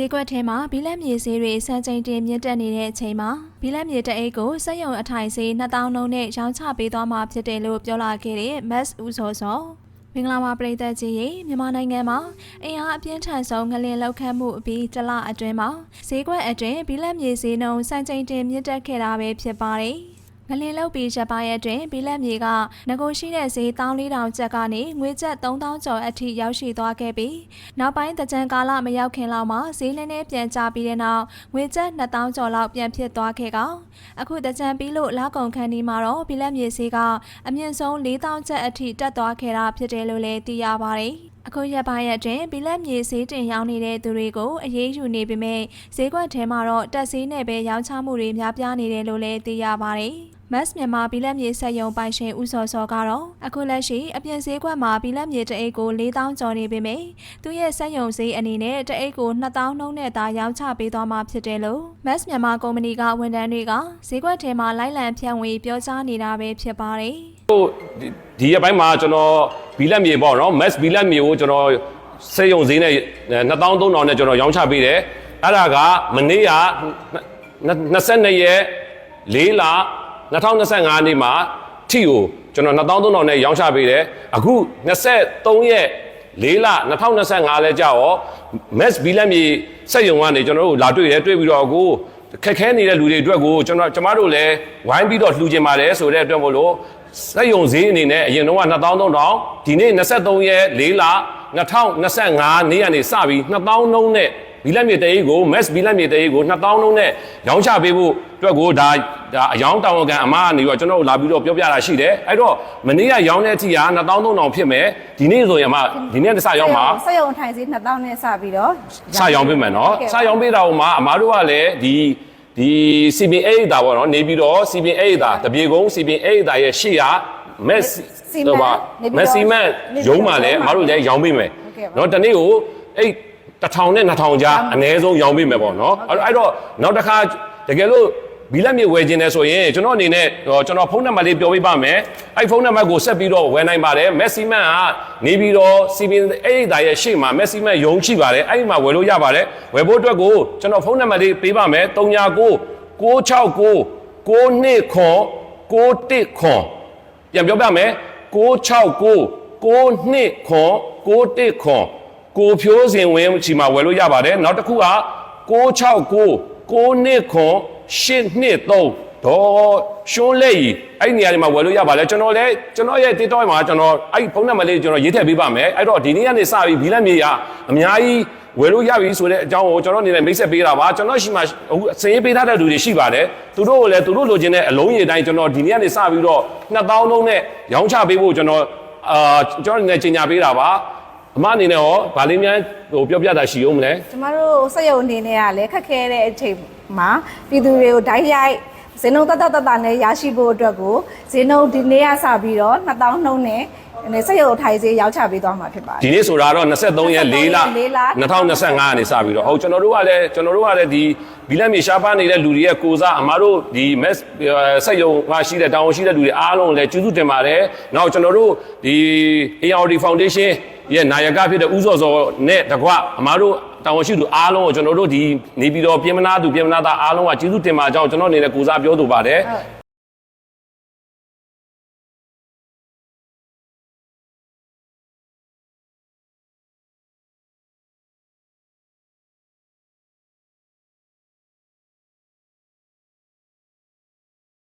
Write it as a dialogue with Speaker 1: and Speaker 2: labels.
Speaker 1: ဈေးကွက်ထဲမှာဘီလက်မြေဈေးတွေစံချိန်တင်မြင့်တက်နေတဲ့အချိန်မှာဘီလက်မြေတအိတ်ကိုစက်ရုံအထိုင်ဈေး2000လုံးနဲ့ရောင်းချပေးသွားမှာဖြစ်တယ်လို့ပြောလာခဲ့တဲ့ Max ဦးစောစောမင်္ဂလာပါပရိသတ်ကြီးရေမြန်မာနိုင်ငံမှာအင်အားအပြင်းထန်ဆုံးငလင်လောက်ခတ်မှုအပြီးတစ်လအတွင်းမှာဈေးကွက်အတွင်းဘီလက်မြေဈေးနှုန်းစံချိန်တင်မြင့်တက်ခဲ့တာပဲဖြစ်ပါတယ် ငလင်လောက်ပြီးရပ်ပိုင်းအတွင်းဘီလက်မြေကငကိုရှိတဲ့ဈေး1400ကျပ်ကနေငွေကျပ်3000ကျော်အထိရောက်ရှိသွားခဲ့ပြီးနောက်ပိုင်းတကြံကာလမရောက်ခင်လောက်မှာဈေးလင်းနဲ့ပြန်ကျပြီးတဲ့နောက်ငွေကျပ်2000ကျော်လောက်ပြန်ဖြစ်သွားခဲ့ကောင်အခုတကြံပြီးလို့လာကုန်ခန်းဒီမှာတော့ဘီလက်မြေဈေးကအမြင့်ဆုံး4000ကျပ်အထိတက်သွားခဲ့တာဖြစ်တယ်လို့လည်းသိရပါတယ်အခုရက်ပိုင်းရက်တွင်ဘီလက်မြေဈေးတင်ရောင်းနေတဲ့သူတွေကိုအရေးယူနေပေမဲ့ဈေးကွက်ထဲမှာတော့တက်ဈေးနဲ့ပဲရောင်းချမှုတွေများပြားနေတယ်လို့လည်းသိရပါတယ်။ မတ်မြန်မာဘီလက်မြေဆက်ယုံပိုင်ရှင်ဦးစောစောကတော့အခုလက်ရှိအပြင်ဈေးကွက်မှာဘီလက်မြေတအိတ်ကို4000ကျော်နေပေမဲ့သူရဲ့ဆက်ယုံဈေးအနေနဲ့တအိတ်ကို2000နှုန်းနဲ့သာရောင်းချပေးသွားမှာဖြစ်တယ်လို့မတ်မြန်မာကုမ္ပဏီကဝန်ထမ်းတွေကဈေးကွက်ထဲမှာလိုက်လံဖြန့်ဝေပြောကြားနေတာပဲဖြစ်ပါတယ်။
Speaker 2: ဟိုဒီဒီရက်ပိုင်းမှာကျွန်တော်ဘီလက်မြေပေါ့နော် mass ဘီလက်မြေကိုကျွန်တော်စေယုံဈေးနဲ့2300နဲ့ကျွန်တော်ရောင်းချပေးတယ်အဲ့ဒါကမနေ့က22ရက်4လ 2025နေ့မှာထိကိုကျွန်တော်2300နဲ့ရောင်းချပေးတယ်အခု23ရက်4လ2025လဲကြာရော mass ဘီလက်မြေစက်ယုံကနေကျွန်တော်တို့လာတွေ့တယ်တွေ့ပြီးတော့အခုခက်ခဲနေတဲ့လူတွေအတွက်ကိုကျွန်တော်ကျမတို့လည်းဝိုင်းပြီးတော့လှူကျင်ပါတယ်ဆိုတဲ့အတွက်မို့လို့စက်ယုံဈေးအနေနဲ့အရင်တော့က2300ဒီနေ့23ရက်4လ2025နေ့ကနေစပြီး2000နှုန်းနဲ့ဘီလက်မြေတအေးကို mass ဘီလက်မြေတအေးကို2000နှုန်းနဲ့ရောင်းချပေးဖို့အတွက်ကိုဒါ ဒါအယောင်တောင်ကန်အမကနေတော့ကျွန်တော်တို့လာပြီးတော့ပြောပြတာရှိတယ်အဲ့တော့မနေ့ကရောင်းတဲ့အထိက2300ဖြစ်မယ်ဒီနေ့ဆိုရင်အမဒီနေ့တစ်စရောင်းမှာ
Speaker 3: စက်ရုံထိုင်စီ2000နဲ့စပြီးတော့
Speaker 2: စရောင်းပေးမယ်နော်
Speaker 3: ဟုတ်ကဲ့
Speaker 2: စရောင်းပေးတာဟိုမှာအမားတို့ကလည်းဒီဒီ CBN အိတ်တာပေါ့နော်နေပြီးတော့ CBN အိတ်တာတပြေကုန်း CBN အိတ်တာရဲ့ရှေ့ကမက်
Speaker 3: စီမံ
Speaker 2: တော့ပါ
Speaker 3: နေပြီးတော့
Speaker 2: မက်စီမန်
Speaker 3: နေပြီးတော့
Speaker 2: ရုံးမှာလည်းအမားတို့လည်းရောင်းပေးမယ်
Speaker 3: ဟုတ်ကဲ့ပါ
Speaker 2: နော်တနေ့ကိုအဲ့တစ်ထောင်နဲ့နှစ်ထောင်ကြားအနည်းဆုံးရောင်းပေးမယ်ပေါ့နော်အဲ့အဲ့တော့နောက်တစ်ခါတကယ်လို့ ဘီလက်မြေဝယ်ခြင်းလဲဆိုရင်ကျွန်တော်အနေနဲ့ဟိုကျွန်တော်ဖုန်းနံပါတ်လေးပြောပေးပါမယ်အဲ့ဖုန်းနံပါတ်ကိုဆက်ပြီးတော့ဝယ်နိုင်ပါတယ်မက်ဆီမန်ကနေပြီးတော့စီပင်အဲ့ဒါရဲ့ရှေ့မှာမက်ဆီမန်ရုံးရှိပါတယ်အဲ့ဒီမှာဝယ်လို့ရပါတယ်ဝယ်ဖို့အတွက်ကိုကျွန်တော်ဖုန်းနံပါတ်လေးပေးပါမယ်39 669 929ခွန်911ခွန်ပြန်ပြောပြမယ်669 929ခွန်911ခွန်ကိုဖြိုးစင်ဝင်းချီမှာဝယ်လို့ရပါတယ်နောက်တစ်ခုက669 9 နှစ်ခွန်8နှစ်3ဒေါ်ရှုံးလက်ရီအဲ့ဒီနေရာတွေမှာဝယ်လို့ရပါတယ်ကျွန်တော်လည်းကျွန်တော်ရဲ့ TikTok မှာကျွန်တော်အဲ့ဒီဖုန်းနံပါတ်လေးကျွန်တော်ရေးထည့်ပေးပါမယ်အဲ့တော့ဒီနေ့ကနေစပြီးဘီလက်မြေကအများကြီးဝယ်လို့ရပြီဆိုတဲ့အကြောင်းကိုကျွန်တော်အနေနဲ့မိတ်ဆက်ပေးတာပါကျွန်တော်ရှိမှအခုစင်ရေးပေးထားတဲ့လူတွေရှိပါတယ်သူတို့ကိုလည်းသူတို့လိုချင်တဲ့အလုံးရည်တိုင်းကျွန်တော်ဒီနေ့ကနေစပြီးတော့2000လုံးနဲ့ရောင်းချပေးဖို့ကျွန်တော်အာကျွန်တော်အနေနဲ့ကြီးညာပေးတာပါအမအနေနဲ့ရောဗာလေးများဟိုပြောပြတာရှိအောင်မလဲ
Speaker 3: ကျမတို့စက်ရုံအနေနဲ့ကလည်းခက်ခဲတဲ့အချိန် မှာပြည်သူတွေကိုဓာတ်ရိုက်ဇင်းနှုန်းတတ်တတ်တတ်တတ်နဲ့ရရှိဖို့အတွက်ကိုဇင်းနှုန်းဒီနေ့ကစပြီးတော့2000နှုန်းနဲ့အဲစက်ရုံထိုင်စေးရောက်ချပေးသွားမှာဖြစ်ပါတယ်
Speaker 2: ဒီနေ့ဆိုတာတော့23ရက်4လ
Speaker 3: 4လ
Speaker 2: 2025ကနေစပြီးတော့ဟုတ်ကျွန်တော်တို့ကလည်းကျွန်တော်တို့ကလည်းဒီဘီလက်မြေရှားပါနေတဲ့လူတွေရဲ့ကိုစားအမားတို့ဒီ mass စက်ယုံကရှိတဲ့တောင်းရှိတဲ့လူတွေအားလုံးလည်းကျေးဇူးတင်ပါတယ်။နောက်ကျွန်တော်တို့ဒီ ARD Foundation ရဲ့နာယကဖြစ်တဲ့ဦးစောစောနဲ့တကွအမားတို့ တောင်းရှိသူအားလုံးကိုကျွန်တော်တို့ဒီနေပြီးတော့ပြင်မနာသူပြင်မနာသားအားလုံးကကျေးဇူးတင်ပါကြောင်းကျွန်တော်အနေနဲ့ကိုစားပြောလိုပါတယ်။